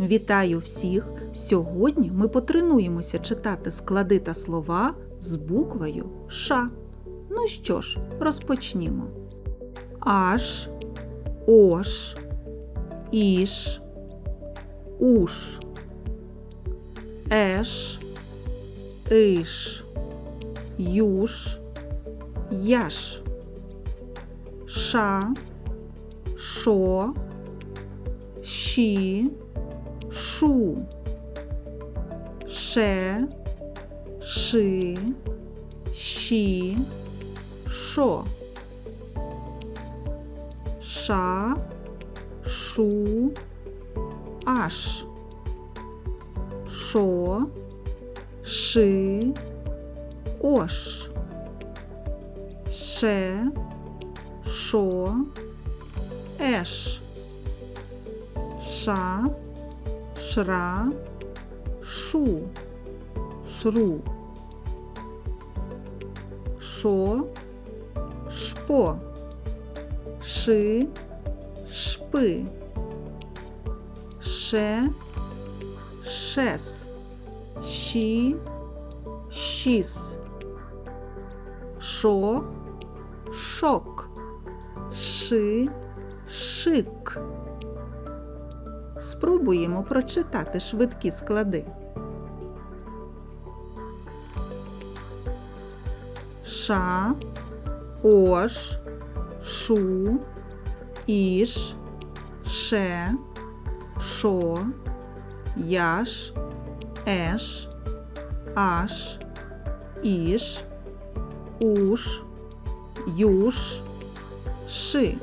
Вітаю всіх! Сьогодні ми потренуємося читати склади та слова з буквою Ш. Ну що ж, розпочнімо. Аш, Ош, Іш, Уш, Еш, Иш, Юш, Яш, Ша, Шо, Щі, Шу, Ше, Ши, Щі, Шо, Ша, Шу, Аш, Шо, Ши, Ош, Ше, Шо, Еш, Ша, Шра, Шу, Шру, Шо, Шпо, Ши, Шпи, Ше, Шес, Щі, Щіс, Шо, Шок, Ши, Шик. Спробуємо прочитати швидкі склади. Ша, Ош, Шу, Іш, Ше, Шо, Яш, Еш, Аш, Іш, Уш, Юш, Ши.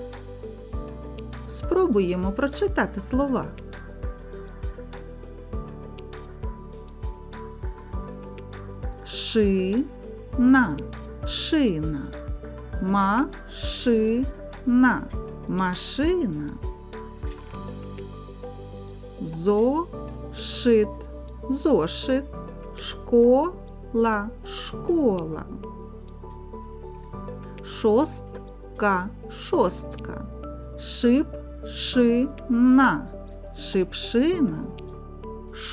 Спробуємо прочитати слова. Шина, шина, машина, машина. Зошит, зошит, школа, школа. Шостка, шостка. Шипшина, шипшина.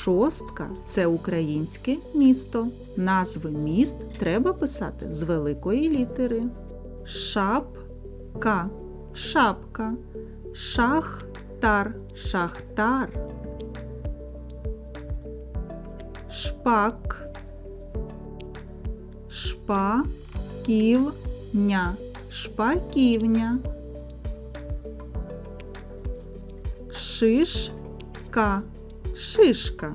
Шостка це українське місто. Назви міст треба писати з великої літери. Шапка, шапка, шахтар, шахтар. Шпак, шпаківня, шпаківня. Шишка, шишка.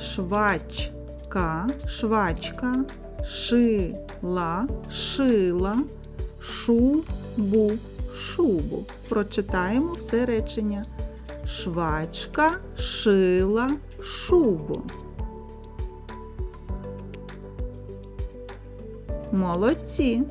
Швачка, швачка. Шила, шила. Шубу, шубу. Прочитаємо все речення. Швачка шила шубу. Молодці!